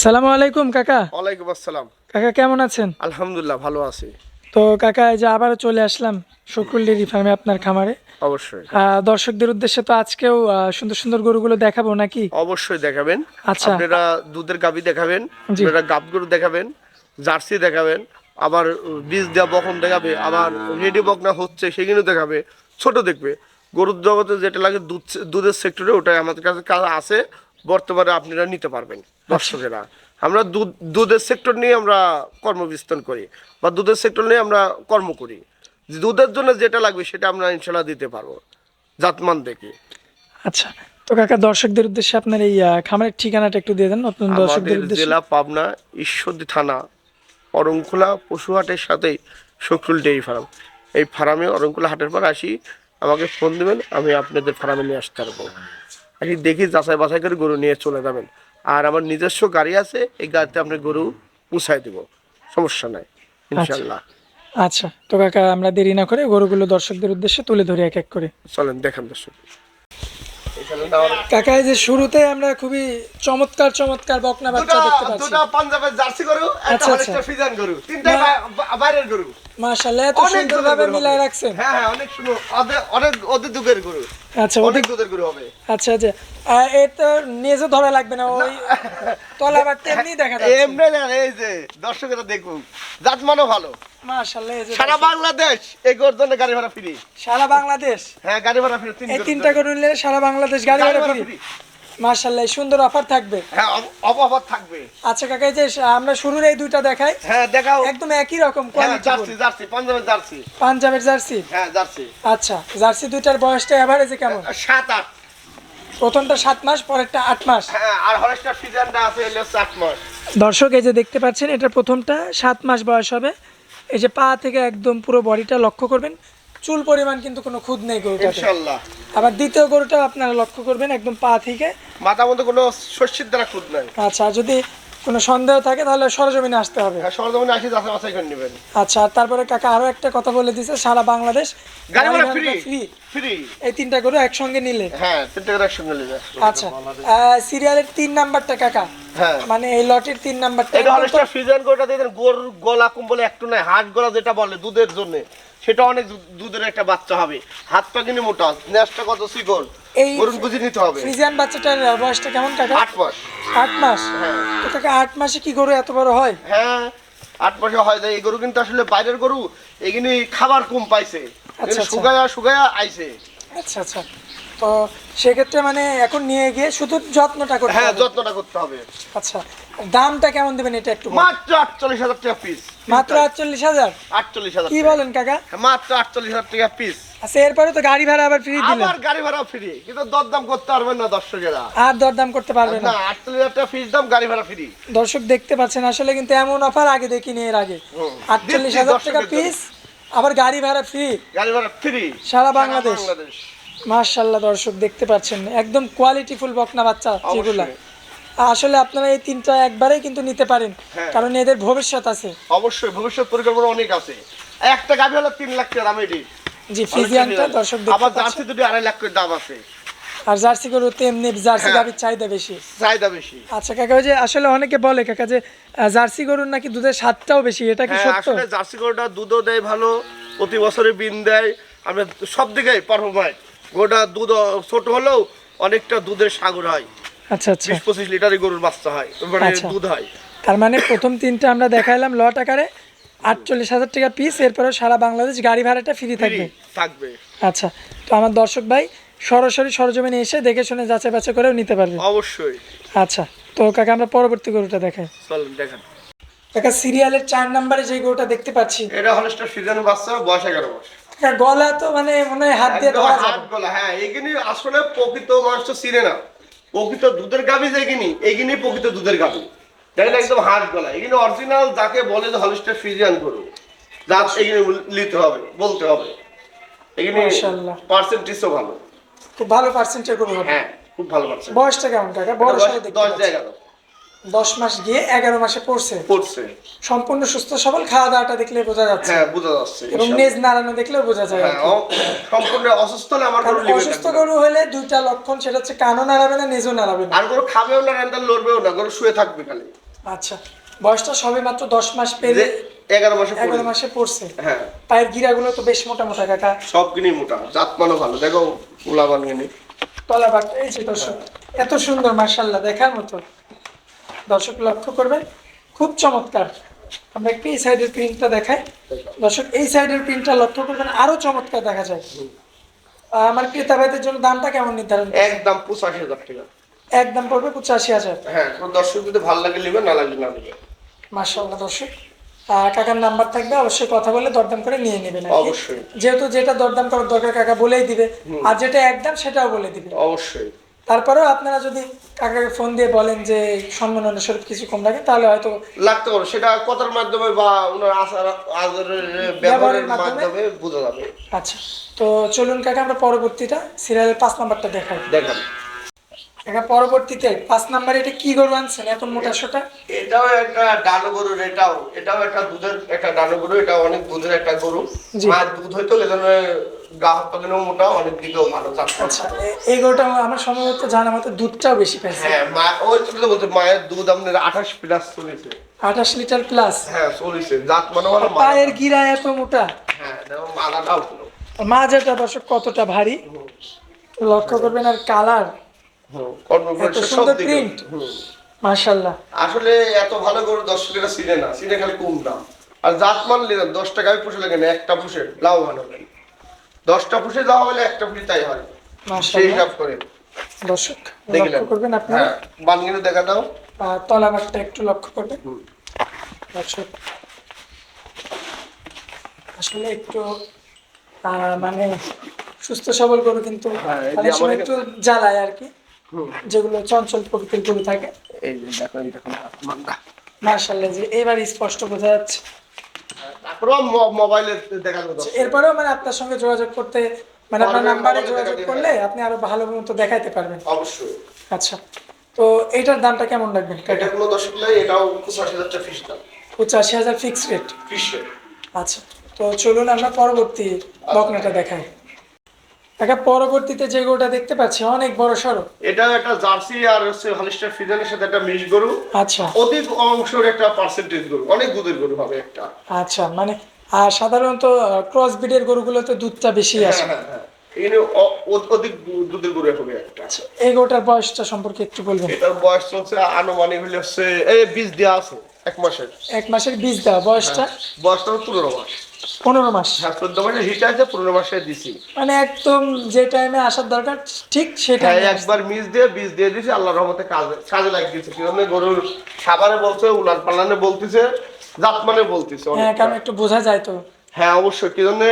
সালামু আলাইকুম কাকা। ওয়ালাইকুম আসসালাম। কাকা কেমন আছেন? আলহামদুলিল্লাহ ভালো আছি। তো কাকা এই যে আবারও চলে আসলাম শকুল ডেরি ফার্মে আপনার খামারে। অবশ্যই। দর্শকদের উদ্দেশ্যে তো আজকেও সুন্দর সুন্দর গরুগুলো দেখাবো নাকি? অবশ্যই দেখাবেন। আচ্ছা। আপনারা দুধের গাবি দেখাবেন। আপনারা গাব গরু দেখাবেন জার্সি দেখাবেন আবার বীজ দেওয়া বকন দেখাবে আবার রেডি বকনা হচ্ছে সেগুলো দেখাবে ছোট দেখবে। গরুর জগতে যেটা লাগে দুধ দুধের সেক্টরে ওটাই আমাদের কাছে কাজ আছে। বর্তমানে আপনারা নিতে পারবেন দর্শকেরা। আমরা দুধ দুধের সেক্টর নিয়ে আমরা কর্মবিস্তার করি বা দুধের সেক্টর নিয়ে আমরা কর্ম করি। দুধের জন্য যেটা লাগবে সেটা আমরা ইনশাল্লাহ দিতে পারব জাতমান দেখে। আচ্ছা তো কাকা দর্শকদের উদ্দেশ্যে আপনার এই খামারের ঠিকানাটা একটু দিয়ে দেন নতুন দর্শকদের উদ্দেশ্যে। জেলা পাবনা ঈশ্বরদী থানা অরংখোলা পশুহাটের সাথেই শকরুল ডেইরি ফার্ম। এই ফার্মে অরংখোলা হাটের পর আসি আমাকে ফোন দেবেন আমি আপনাদের ফার্মে নিয়ে আসতে পারব। আসি দেখি যাচাই বাছাই করে গরু নিয়ে চলে যাবেন। আর আমার নিজস্ব গাড়ি আছে এই গাড়িতে আপনি গরু পুষাই দেব। সমস্যা নাই ইনশাল্লাহ। আচ্ছা তো কাকা আমরা দেরি না করে গরুগুলো দর্শকদের উদ্দেশ্যে তুলে ধরি এক এক করে। চলেন দেখান দর্শক। কাকা এই যে শুরুতে আমরা খুবই চমৎকার চমৎকার বকনা বাচ্চা দেখতে পাচ্ছি। দুটা পাঞ্জাবের জার্সি গরু একটা আচ্ছা, আচ্ছা। হলিস্টার গরু বা- বাইরের গরু। মাশাআল্লাহ এত সুন্দরভাবে মিলাই রাখছেন। হ্যাঁ হ্যাঁ অনেক সুন্দর। অদে- অনেক দুধের গরু। আচ্ছা অনেক দুধের গরু হবে। আচ্ছা আচ্ছা। আহ, তো নেজও ধরা লাগবে না ওই তলা আবার তেমনি দেখা যাচ্ছে। এমনি না এই যে দর্শকেরা দেখুন জাতমানও ভালো। মাশাআল্লাহ এই যে সারা বাংলাদেশ এই গরুর জন্য গাড়ি ভাড়া ফ্রি। সারা বাংলাদেশ? হ্যাঁ গাড়ি ভাড়া ফ্রি তিন এই তিনটা জন্য। করে নিলে সারা বাংলাদেশ গাড়ি ভাড়া ফ্রি। মাশাআল্লাহ সুন্দর অফার থাকবে। হ্যাঁ অবাবত থাকবে। আচ্ছা কাকা এই যে আমরা শুরুর এই দুইটা দেখাই। হ্যাঁ দেখাও। একদম একই রকম হ্যাঁ কোয়ালিটি জার্সি জার্সি পাঞ্জাবের জার্সি। পাঞ্জাবের জার্সি? হ্যাঁ জার্সি। আচ্ছা জার্সি দুইটার বয়সটা এভারেজে কেমন? সাত আট। প্রথমটা সাত মাস পরেরটা আট মাস। হ্যাঁ আর হলিস্টার ফ্রিজিয়ানটা আছে এলে হচ্ছে আট মাস। দর্শক এই যে দেখতে পাচ্ছেন এটা প্রথমটা সাত মাস বয়স হবে। এই যে পা থেকে একদম পুরো বডিটা লক্ষ্য করবেন। চুল পরিমাণ কিন্তু কোনো খুদ নেই গরুটাতে। ইনশাল্লাহ আবার দ্বিতীয় গরুটা আপনারা লক্ষ্য করবেন একদম পা থেকে। মাথা মধ্যে কোনো শস্যের দ্বারা খুদ নাই। আচ্ছা যদি কোনো সন্দেহ থাকে তাহলে সরজমিনে আসতে হবে। হ্যাঁ সরজমিনে আসি যাচাই বাছাই করে নেবেন। আচ্ছা আর তারপরে কাকা আরও একটা কথা বলে দিছে সারা বাংলাদেশ গাড়ি ভাড়া ফ্রি ফ্রি ফ্রি এই তিনটা গরু একসঙ্গে নিলে? হ্যাঁ তিনটে করে একসঙ্গে যায় আচ্ছা সিরিয়ালের তিন নাম্বারটা কাকা? হ্যাঁ। মানে এই লটের তিন নাম্বারটা এটা হলিস্টার ফ্রিজিয়ান গরুটা দিয়ে দেন গরুর গলা কম্বলে একটু নাই হাঁস গলা যেটা বলে দুধের জন্য। সেটা অনেক দুধের একটা বাচ্চা হবে। হাত পা কিনে মোটা নেশটা কত শিকল এই গরুর বুঝে নিতে হবে। ফ্রিজিয়ান বাচ্চাটার বয়সটা কেমন কাকা? আট মাস। আট মাস? হ্যাঁ। তো কাকা আট মাসে কি গরু এত বড় হয়? হ্যাঁ আট মাসে হয় যায় এই গরু কিন্তু আসলে বাইরের গরু এগুলি খাবার কম পাইছে। আচ্ছা, আচ্ছা। শুকায়া শুকায়া আইছে। আচ্ছা আচ্ছা। তো সেক্ষেত্রে মানে এখন নিয়ে গিয়ে শুধু যত্নটা করতে হ্যাঁ যত্নটা করতে হবে। আচ্ছা দামটা কেমন দেবেন এটা একটু মাত্র আটচল্লিশ হাজার টাকা পিস মাত্র আটচল্লিশ হাজার? আটচল্লিশ হাজার কি বলেন কাকা? মাত্র আটচল্লিশ হাজার টাকা পিস আচ্ছা এরপরে তো গাড়ি ভাড়া আবার ফ্রি দিলেন। আবার গাড়ি ভাড়া ফ্রি কিন্তু দরদাম করতে পারবেন না দর্শকেরা। আর দরদাম করতে পারবে না। না আটচল্লিশ হাজার টাকা ফিস দাম গাড়ি ভাড়া ফ্রি দর্শক দেখতে পাচ্ছেন আসলে কিন্তু এমন অফার আগে দেখিনি এর আগে। হুম। আটচল্লিশ দিচ্ছি হাজার টাকা পিস আবার গাড়ি ভাড়া ফ্রি গাড়ি ভাড়া ফ্রি সারা বাংলাদেশ। মার্শাল্লাহ দর্শক দেখতে পাচ্ছেন একদম কোয়ালিটি ফুল বকনা বাচ্চা যেগুলা। আসলে আপনারা এই তিনটা একবারেই কিন্তু নিতে পারেন হ্যাঁ। কারণ এদের ভবিষ্যৎ আছে। অবশ্যই ভবিষ্যৎ পরিকল্পনা অনেক আছে। একটা গাড়ি হলো তিন লাখ টাকা দাম জি ফিজিয়ানটা দর্শক দেখতে আবার জার্সি দুটি আড়াই লাখ করে দাম আছে। আর জার্সি গরু তেমনি জার্সি হ্যাঁ। গাভির চাহিদা বেশি। চাহিদা বেশি। আচ্ছা কাকা ওই যে আসলে অনেকে বলে কাকা যে জার্সি গরুর নাকি দুধের স্বাদটাও বেশি এটা কি হ্যাঁ সত্য? আসলে জার্সি গরুটা দুধও দেয় ভালো প্রতি বছরে বিন দেয়। আমরা সব দিকেই পারফরমাইট গরুটা দুধ ছোট হলেও অনেকটা দুধের সাগর হয়। আচ্ছা আচ্ছা। বিশ পঁচিশ লিটারই গরুর বাচ্চা হয় মানে আচ্ছা। দুধ হয়। তার মানে প্রথম তিনটা আমরা দেখাইলাম লট আকারে আটচল্লিশ হাজার টাকা পিস এরপরে সারা বাংলাদেশ গাড়ি ভাড়াটা ফ্রি থাকবে। থাকবে। আচ্ছা তো আমার দর্শক ভাই সরাসরি সরজমিনে এসে দেখে শুনে যাচাই বাছাই করেও নিতে পারবে। অবশ্যই। আচ্ছা তো কাকা আমরা পরবর্তী গরুটা দেখাই। চলেন দেখেন। কাকা সিরিয়ালের চার নম্বরে যে গরুটা দেখতে পাচ্ছি। এটা হলস্টার বাচ্চা বয়স এগারো কাকা, গলা তো মানে মনে হয় হাত দিয়ে ধরা হাত গলা হ্যাঁ এগুলি আসলে প্রকৃত মানুষ তো চিনে না। প্রকৃত দুধের গাভি যেগুলি এগুলি প্রকৃত দুধের গাভি। দেখেন একদম হাত গলা। এগুলি অরিজিনাল যাকে বলে যে হলিস্টার ফ্রিজিয়ান গরু যা এগুলি নিতে হবে বলতে হবে। এগুলি। পার্সেন্টেজও ভালো। খুব ভালো পার্সেন্টের গরু হবে হ্যাঁ খুব ভালো পার্সেন্ট বয়সটা কেমন কাকা? দশ পাচ্ছি। জায়গা দশ মাস গিয়ে এগারো মাসে পড়ছে। পড়ছে। সম্পূর্ণ সুস্থ সবল খাওয়া দাওয়াটা দেখলে বোঝা যাচ্ছে। হ্যাঁ বোঝা যাচ্ছে এবং নেজ নাড়ানো দেখলেও বোঝা যায় হ্যাঁ সম্পূর্ণ অসুস্থ হলে আমার গরু অসুস্থ গরু হলে দুইটা লক্ষণ সেটা হচ্ছে কানও নাড়াবে না নেজও নাড়াবে না। আর গরু খাবেও না লড়বেও না গরু শুয়ে থাকবে খালি। আচ্ছা বয়সটা সবে মাত্র দশ মাস পেরে এগারো মাসে এগারো মাসে পড়ছে। হ্যাঁ। পায়ের গিরাগুলো তো বেশ মোটা মোটা কাকা। সব কিনি মোটা জাত মানও ভালো। দেখো উলা বানিয়ে নি তলা বাট এই যে দর্শক এত সুন্দর মার্শাল্লাহ দেখার মতো। দর্শক লক্ষ্য করবেন খুব চমৎকার। আমরা একটু এই সাইডের প্রিন্টটা দেখাই। দর্শক এই সাইডের প্রিন্টটা লক্ষ্য করবেন আরও চমৎকার দেখা যায়। আমার ক্রেতা ভাইদের জন্য দামটা কেমন নির্ধারণ একদম পঁচাশি হাজার টাকা। একদম পড়বে পঁচাশি হাজার। হ্যাঁ দর্শক যদি ভালো লাগে নিবে না লাগলে না নিবে। দর্শক। কাকার নাম্বার থাকবে অবশ্যই কথা বলে দরদাম করে নিয়ে নেবেন অবশ্যই। যেহেতু যেটা দরদাম করার দরকার কাকা বলেই দিবে। আর যেটা একদম সেটাও বলে দিবে। অবশ্যই। তারপরেও আপনারা যদি কাকাকে ফোন দিয়ে বলেন যে সম্মান স্বরূপ কিছু কম রাখেন তাহলে হয়তো লাগতে পারে। সেটা কথার মাধ্যমে বা ওনার আচার আদরের ব্যবহারের মাধ্যমে? বোঝা যাবে। আচ্ছা। তো চলুন কাকা আমরা পরবর্তীটা সিরিয়ালের পাঁচ নাম্বারটা দেখাই। দেখেন। কাকা পরবর্তীতে পাঁচ নাম্বারে এটা কি গরু আনছেন? এত মোটা সোটা এটাও একটা ডানো গরুর এটাও এটাও একটা দুধের একটা ডানো গরু এটা অনেক দুধের একটা গরু। জি। দুধ হয়তো এজন্য গ্রাহক পাখিনও মোটা অনেক দিকেও ভালো আচ্ছা এই গরুটা আমার সম্ভবত জানা মতো দুধটাও বেশি পাইছে হ্যাঁ মা ওই তো বলতে মায়ের দুধ আপনার আঠাশ প্লাস চলেছে আঠাশ লিটার প্লাস হ্যাঁ চলেছে জাত মানে পায়ের গিরা এত মোটা? হ্যাঁ মালাটাও মাঝেটা দর্শক কতটা ভারী? লক্ষ্য করবেন আর কালার সুন্দর। আসলে এত ভালো গরু দর্শকেরা চিনে না খালি কম দাম। আর জাত মানলে না দশ টাকায় পুষে লাগে না একটা পুষে লাভবান হবেন দশটা পুষে যাওয়া হলে একটা পুষে তাই হয়। সেই হিসাব করে দর্শক লক্ষ্য করবেন আপনারা হ্যাঁ বানগিনে দেখা দাও। তলাবারটা একটু লক্ষ্য করবেন। দর্শক আসলে একটু মানে সুস্থ সবল গরু কিন্তু হ্যাঁ, একটু জ্বালায় আর কি। যেগুলো চঞ্চল প্রকৃতির গরু থাকে। এই যে দেখো এই মান্দা মার্শাল্লাহ যে এবার স্পষ্ট বোঝা যাচ্ছে। তারপরেও মোবাইলে দেখা যাবে এরপরেও মানে আপনার সঙ্গে যোগাযোগ করতে মানে আপনার নাম্বারে যোগাযোগ করলে আপনি আরও ভালো মতো দেখাইতে পারবেন। অবশ্যই। আচ্ছা তো এইটার দামটা কেমন রাখবেন এটা কোনো নাই এটাও পঁচাশি হাজার টাকা দাম। পঁচাশি হাজার ফিক্স রেট ফিসে আচ্ছা তো চলুন আমরা পরবর্তী বকনাটা দেখাই। একটা পরবর্তীতে যে গরুটা দেখতে পাচ্ছি অনেক বড় সড়ো। এটা একটা জার্সি আর হচ্ছে হলিস্টার ফিজানের সাথে একটা মিশ গরু। আচ্ছা। অধিক অংশের একটা পার্সেন্টেজ গরু অনেক দুধের গরু হবে একটা। আচ্ছা মানে আর সাধারণত ক্রস ব্রিডের গরুগুলোতে দুধটা বেশি আসে। হ্যাঁ, হ্যাঁ, হ্যাঁ। এখানে অধিক দুধের গরু হবে একটা। আচ্ছা এই গরুটার বয়সটা সম্পর্কে একটু বলবেন। এটার বয়স চলছে আনুমানিক হলে হচ্ছে এই বীজ দেওয়া আছে এক মাসের। এক মাসের বীজ দেওয়া বয়সটা? বয়সটা হচ্ছে পনেরো মাস। পনেরো মাস। হ্যাঁ চোদ্দ মাসে হিট আছে পনেরো মাসে দিছি। মানে একদম যে টাইমে আসার দরকার ঠিক সেই হ্যাঁ একবার মিস দিয়ে বীজ দিয়ে দিছি আল্লাহ রহমতে কাজে কাজে লাগিয়েছে। কি জন্য? গরুর খাবারে বলছে উলান পালানে বলতেছে জাত মানে বলতেছে হ্যাঁ কারণ একটু বোঝা যায় তো। হ্যাঁ অবশ্যই। কি জন্য?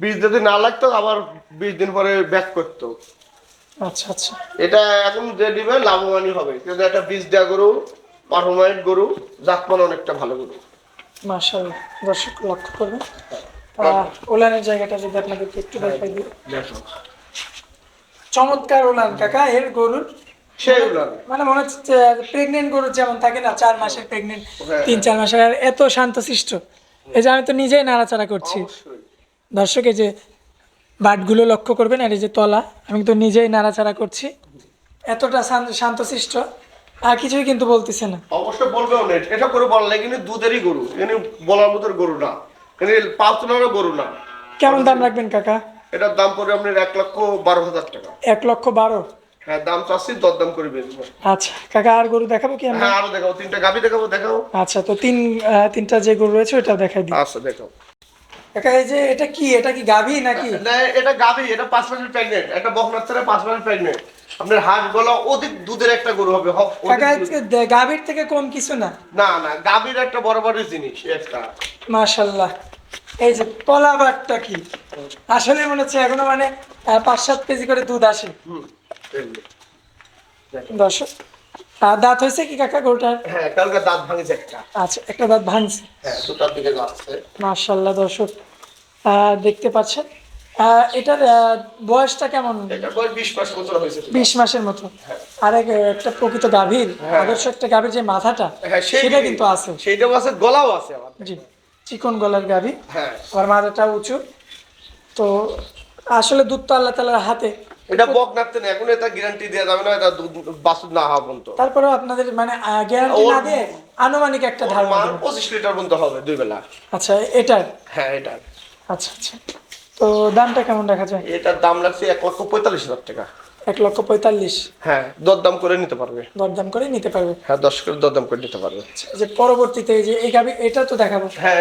বীজ যদি না লাগতো আবার বিশ দিন পরে ব্যাক করতো। আচ্ছা আচ্ছা। এটা এখন যে দিবে লাভবানই হবে। কিন্তু একটা বীজ দেওয়া গরু পারমানেন্ট গরু জাতমান অনেকটা ভালো গরু। মাশাআল্লাহ দর্শক লক্ষ্য করবেন। ওলানের জায়গাটা যদি আপনাদেরকে একটু দেখাই দিই। চমৎকার ওলান কাকা এর গরুর? মানে মনে হচ্ছে প্রেগনেন্ট গরু যেমন থাকে না চার মাসের প্রেগনেন্ট হ্যাঁ। তিন চার মাসের আর এত শান্তশিষ্ট। এই যে আমি তো নিজেই নাড়াচাড়া করছি। দর্শক এই যে বাটগুলো লক্ষ্য করবেন আর এই যে তলা আমি তো নিজেই নাড়াচাড়া করছি। এতটা শান্ত- শান্তশিষ্ট। আর কিছুই কিন্তু বলতেছে না। বলবেও না এটা করে বললে কিন্তু দুধেরই গরু বলার মতো গরু না গরু না। কেমন দাম রাখবেন কাকা? এটার দাম পড়বে আপনার এক লক্ষ বারো হাজার টাকা। এক লক্ষ বারো? হ্যাঁ দাম চাচ্ছি দরদাম করে বেচবো। আচ্ছা কাকা আর গরু দেখাবো কি আমরা? হ্যাঁ আরও দেখাবো তিনটা গাভি দেখাবো দেখাও। আচ্ছা তো তিন তিনটা যে গরু রয়েছে ওটা দেখাই দিই। আচ্ছা দেখাও। কাকা এই যে এটা কি? এটা কি গাভী নাকি? না, এটা গাভি এটা পাঁচ মাসের প্রেগনেন্ট একটা ছেলে পাঁচ মাসের প্রেগনেন্ট আপনার হাট গলা অধিক দুধের একটা গরু হবে কাকা গাভীর থেকে কম কিছু না? না না গাভীর একটা বড় বড় জিনিস একটা। মাশাল্লাহ। এই যে তলাবারটা কি? আসলে মনে হচ্ছে এখনও মানে পাঁচ সাত কেজি করে দুধ আসে। দর্শক দাঁত হয়েছে কি কাকা গরুটার হ্যাঁ কালকে দাঁত ভাঙেছে একটা। আচ্ছা একটা দাঁত ভাঙছে। হ্যাঁ দুটার দিকে যাচ্ছে মাশাল্লাহ দর্শক। দেখতে পাচ্ছেন? এটার বয়সটা কেমন? বিশ মাসের মতো। আর এক একটা প্রকৃত গাভীর আদর্শ একটা গাভীর যে মাথাটা হ্যাঁ সেটা কিন্তু আছে। সেইটাও আছে গলাও আছে জি চিকন গলার গাভী। হ্যাঁ। আবার মাথাটা উঁচু। তো আসলে দুধ তো আল্লাহ তালার হাতে। এটা বক নাড়তে না এখন এটা গ্যারান্টি দেওয়া যাবে না এটা দুধ না হওয়া পর্যন্ত। তারপরেও আপনাদের মানে গ্যারান্টি না দিয়ে আনুমানিক একটা ধারণা মান দেবেন। পঁচিশ লিটার পর্যন্ত হবে দুই বেলা। আচ্ছা এটার? হ্যাঁ এটা আচ্ছা আচ্ছা। তো দামটা কেমন রাখা যায়? এটার দাম লাগছে এক লক্ষ পঁয়তাল্লিশ হাজার টাকা। এক লক্ষ পঁয়তাল্লিশ? হ্যাঁ দরদাম করে নিতে পারবে। দরদাম করে নিতে পারবে। হ্যাঁ দশ করে দরদাম করে নিতে পারবে। যে পরবর্তীতে এই যে এই গাভি এটা তো দেখাবো। হ্যাঁ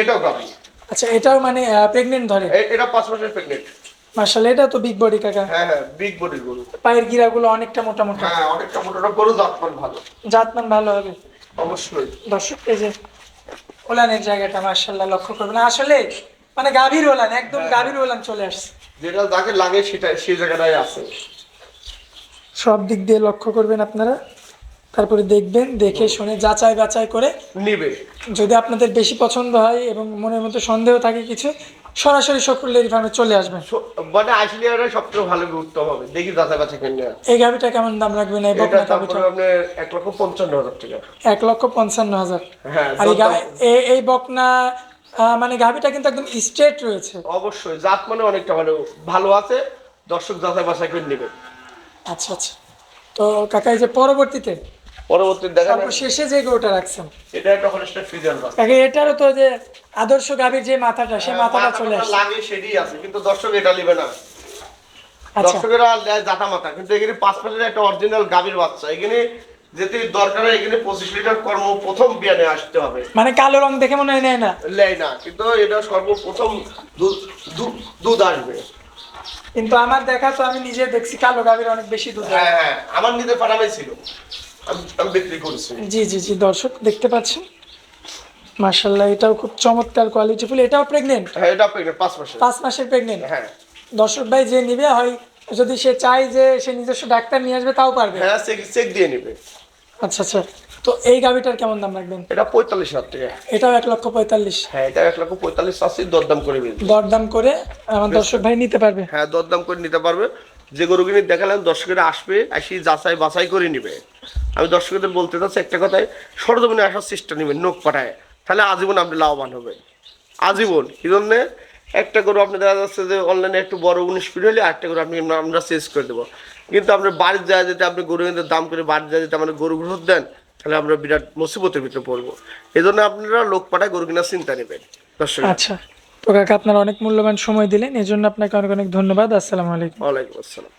এটাও গাবি আচ্ছা এটাও মানে প্রেগনেন্ট ধরে? এটা পাঁচ মাসের প্রেগনেন্ট মার্শাল এটা তো বিগ বডি কাকা। হ্যাঁ হ্যাঁ বিগ বডির গরু। পায়ের গিরাগুলো অনেকটা মোটা মোটা হ্যাঁ অনেকটা মোটা মোটা গরু জাতমান ভালো। জাতমান ভালো হবে। অবশ্যই। দর্শক এই যে ওলানের জায়গাটা মার্শাল্লাহ লক্ষ্য করবেন। আসলে মানে গাভীর ওলান একদম গাভীর ওলান চলে আসছে। যেটা যাকে লাগে সেটা সেই জায়গাটাই আছে। সব দিক দিয়ে লক্ষ্য করবেন আপনারা। তারপরে দেখবেন দেখে শুনে যাচাই বাছাই করে নিবে। যদি আপনাদের বেশি পছন্দ হয় এবং মনের মধ্যে সন্দেহ থাকে কিছু সরাসরি শকুর ডেয়ারি ফার্মে চলে আসবেন। মানে আসলিয়ারা সবচেয়ে ভালো উত্তম হবে। দেখি বাছাই করে নেওয়া এই গাভিটা কেমন দাম রাখবেন? এই বকনা পড়বে আপনার এক লক্ষ পঞ্চান্ন হাজার টাকা। এক লক্ষ পঞ্চান্ন হাজার। হ্যাঁ আর এই দরদাম- গা- এ- এই বকনা মানে গাভিটা কিন্তু একদম স্ট্রেট রয়েছে। অবশ্যই জাত মানে অনেকটা ভালো ভালো আছে। দর্শক যাচাই বাছাই করে নেবে। আচ্ছা আচ্ছা। তো কাকা এই যে পরবর্তীতে পরবর্তী দেখা শেষে যে গরুটা রাখছেন। এটা একটা হলস্টার এটারও তো যে আদর্শ গাভীর যে মাথাটা সেই মাথাটা চলে আসছে লাগে সেটাই আছে কিন্তু দর্শক এটা নেবে না। আচ্ছা। দর্শকেরা নেয় জাতা মাথা কিন্তু এখানে পাঁচ পাঁচের একটা অরিজিনাল গাভীর বাচ্চা। এখানে যেতে দরকার এখানে পঁচিশ লিটার কর্ম প্রথম বিয়ানে আসতে হবে। মানে কালো রং দেখে মনে হয় নেয় না। লেয় না কিন্তু এটা সর্বপ্রথম দুধ দুধ- দুধ আসবে। কিন্তু আমার দেখা তো আমি নিজে দেখছি কালো গাভীর অনেক বেশি দুধ হ্যাঁ। হ্যাঁ আমার নিজে ফার্মে ছিল। আমি- আমি বিক্রি করেছি। জি জি জি দর্শক দেখতে পাচ্ছেন? মার্শাল্লাহ এটাও খুব চমৎকার কোয়ালিটিফুল এটাও প্রেগনেন্ট হ্যাঁ এটা প্রেগনেন্ট পাঁচ মাসে পাঁচ মাসের প্রেগনেন্ট হ্যাঁ। দর্শক ভাই যে নিবে হয় যদি সে চায় যে সে নিজস্ব ডাক্তার নিয়ে আসবে তাও পারবে? হ্যাঁ চেক চেক দিয়ে নিবে। আচ্ছা আচ্ছা। তো এই গাভিটার কেমন দাম রাখবেন? এটা পঁয়তাল্লিশ হাজার টাকা। এটাও এক লক্ষ পঁয়তাল্লিশ। হ্যাঁ এটা এক লক্ষ পঁয়তাল্লিশ চাষি দরদাম করে দরদাম করে আমার দর্শক ভাই নিতে পারবে। হ্যাঁ দরদাম করে নিতে পারবে। যে গরু গরুগুলি দেখালাম, দর্শকেরা আসবে, আসি যাচাই বাছাই করে নিবে। আমি দর্শকদের বলতে চাচ্ছি একটা কথায়, সরজমিনে আসার চেষ্টা নেবেন নোক পাঠায়। তাহলে আজীবন আপনি লাভবান হবেন। আজীবন, কি জন্যে? একটা গরু আপনি দেখা যাচ্ছে যে অনলাইনে একটু বড় উনিশ ফিট হলে আরেকটা গরু আপনি আমরা চেঞ্জ করে দেবো। কিন্তু আপনার বাড়ির যায় যেতে, আপনি গরু দাম করে বাড়ির যায় যেতে, আমাদের গরু গ্রহ দেন, তাহলে আমরা বিরাট মুসিবতের ভিতরে পড়ব। এই জন্য আপনারা লোক পাঠায় গরু কিনার চিন্তা নেবেন। দর্শক আচ্ছা। তো কাকা আপনার অনেক মূল্যবান সময় দিলেন এই জন্য আপনাকে অনেক অনেক ধন্যবাদ। আসসালামু আলাইকুম। ওয়ালাইকুম আসসালাম।